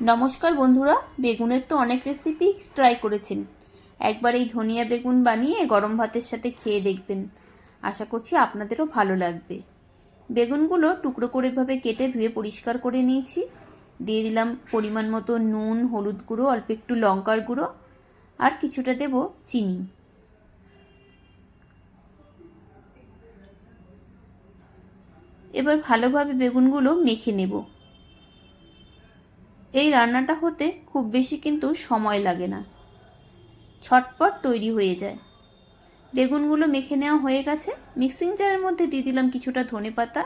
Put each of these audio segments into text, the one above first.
নমস্কার বন্ধুরা, বেগুনের তো অনেক রেসিপি ট্রাই করেছেন। একবার এই ধনিয়া বেগুন বানিয়ে গরম ভাতের সাথে খেয়ে দেখবেন। আশা করছি আপনাদেরও ভালো লাগবে। বেগুনগুলো টুকরো করে এভাবে কেটে ধুয়ে পরিষ্কার করে নিয়েছি। দিয়ে দিলাম পরিমাণ মতো নুন, হলুদ গুঁড়ো, অল্প একটু লঙ্কার গুঁড়ো আর কিছুটা দেব চিনি। এবার ভালোভাবে বেগুনগুলো মেখে নেব। এই রান্নাটা হতে খুব বেশি কিন্তু সময় লাগে না। ছটপট তৈরি হয়ে যায়। বেগুনগুলো মেখে নেওয়া হয়ে গেছে। মিক্সিং জারের মধ্যে দিয়ে দিলাম কিছুটা ধনে পাতা।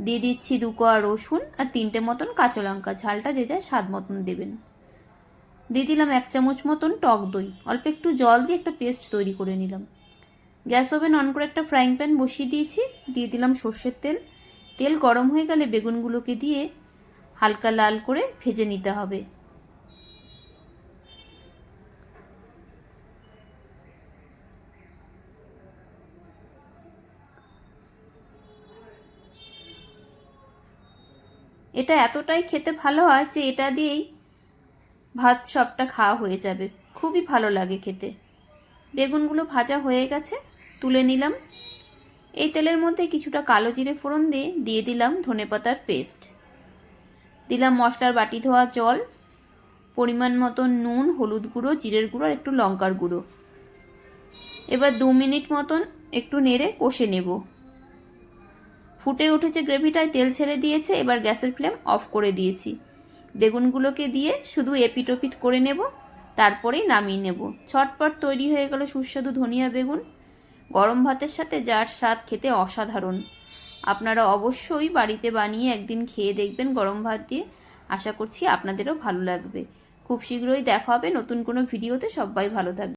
দিয়ে দিচ্ছি দু কোয়া রসুন আর তিনটে মতন কাঁচা লঙ্কা। ঝালটা যে যায় স্বাদ মতন দেবেন। দিয়ে দিলাম এক চামচ মতন টক দই। অল্প একটু জল দিয়ে একটা পেস্ট তৈরি করে নিলাম। গ্যাস ওভেন অন করে একটা ফ্রাইং প্যান বসিয়ে দিয়েছি। দিয়ে দিলাম সর্ষের তেল। তেল গরম হয়ে গেলে বেগুনগুলোকে দিয়ে হালকা লাল করে ভেজে নিতে হবে। এটা এতটাই খেতে ভালো হয় যে এটা দিয়েই ভাত সবটা খাওয়া হয়ে যাবে। খুবই ভালো লাগে খেতে। বেগুনগুলো ভাজা হয়ে গেছে, তুলে নিলাম। এই তেলের মধ্যে কিছুটা কালো জিরে ফোড়ন দিয়ে দিয়ে দিলাম ধনেপাতার পেস্ট। দিলাম মশলার বাটি ধোয়া জল, পরিমাণ মতো নুন, হলুদ গুঁড়ো, জিরের গুঁড়ো আর একটু লঙ্কার গুঁড়ো। এবার দু মিনিট মতন একটু নেড়ে কষে নেব। ফুটে উঠেছে গ্রেভিটায় তেল ছেড়ে দিয়েছে, এবার গ্যাসের ফ্লেম অফ করে দিয়েছি। বেগুনগুলোকে দিয়ে শুধু এপিট ওপিট করে নেব, তারপরেই নামিয়ে নেব। ছটপট তৈরি হয়ে গেল সুস্বাদু ধনিয়া বেগুন। গরম ভাতের সাথে যার স্বাদ খেতে অসাধারণ। আপনারা অবশ্যই বাড়িতে বানিয়ে একদিন খেয়ে দেখবেন গরম ভাত দিয়ে। আশা করছি আপনাদেরও ভালো লাগবে। খুব শীঘ্রই দেখা হবে নতুন কোনো ভিডিওতে। সবাই ভালো থাকবে